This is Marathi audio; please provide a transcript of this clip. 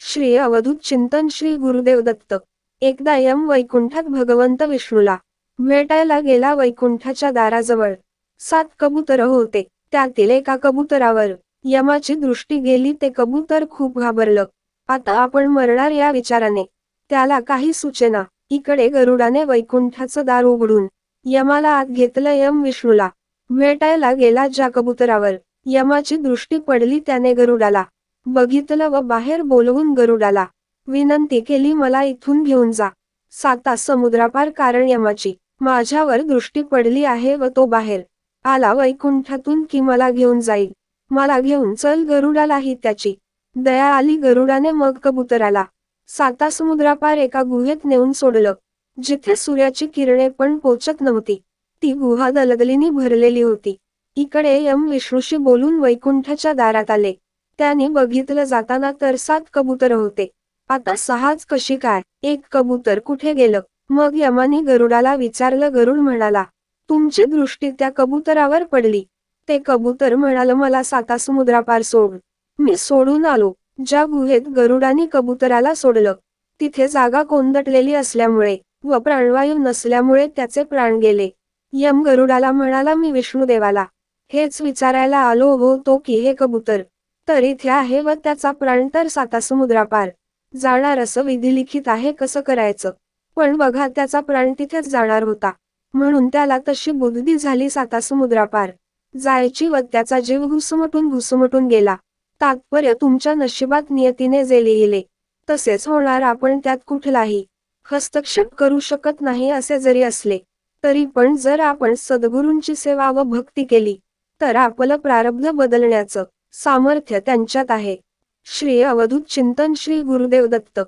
श्री अवधूत चिंतन श्री गुरुदेव दत्त. एकदा यम वैकुंठात भगवंत विष्णूला भेटायला गेला वैकुंठाच्या दाराजवळ. सात कबूतर होते त्यातील एका कबुतरावर यमाची दृष्टी गेली ते कबूतर खूप घाबरलं. आता आपण मरणार या विचाराने. त्याला काही सूचना. इकडे गरुडाने वैकुंठाचं दार उघडून यमाला आत घेतलं यम विष्णूला भेटायला गेला ज्या कबुतरावर. यमाची दृष्टी पडली त्याने गरुडाला. बघितलं व बाहेर बोलवून गरुडाला विनंती केली मला इथून घेऊन जा. साता समुद्रापार कारण यमाची. माझ्यावर दृष्टी पडली आहे व तो बाहेर आला वैकुंठातून की मला घेऊन जाईल. मला घेऊन चल गरुडालाही त्याची. दया आली गरुडाने मग कबुतराला. साता समुद्रापार एका गुहेत नेऊन सोडलं. जिथे सूर्याची किरणे पण पोचत नव्हती. ती गुहा दलदलीनी भरलेली होती. इकडे यम विष्णूशी बोलून वैकुंठाच्या दारात आले. त्यांनी बघितलं जाताना तर सात कबूतर होते. आता सहाच कशी काय? एक कबूतर कुठे गेलं? मग यमानी गरुडाला विचारलं गरुड म्हणाला तुमची दृष्टी त्या कबुतरावर पडली. ते कबूतर म्हणाल मला साता समुद्रापार सोड. मी सोडून आलो. ज्या गुहेत गरुडाने कबुतराला सोडलं तिथे जागा कोंदटलेली असल्यामुळे व प्राणवायू नसल्यामुळे त्याचे प्राण गेले. यम गरुडाला म्हणाला मी विष्णुदेवाला. हेच विचारायला आलो हो तो की हे कबूतर? तर इथे आहे व त्याचा प्राण तर साता समुद्रापार. जाणार असं विधिलिखित आहे कसं करायचं? पण बघा त्याचा प्राण तिथेच जाणार होता. म्हणून त्याला तशी बुद्धी झाली साता समुद्रापार. जायची व त्याचा जीव घुसमटून घुसमटून गेला. तात्पर्य तुमच्या नशिबात नियतीने जे लिहिले तसेच होणार आपण त्यात कुठलाही हस्तक्षेप करू शकत नाही असे जरी असले तरी पण जर आपण सद्गुरूंची सेवा व भक्ती केली तर आपलं प्रारब्ध बदलण्याचं सामर्थ्य त्यांच्यात आहे. श्री अवधूत चिंतन श्री गुरुदेव दत्त.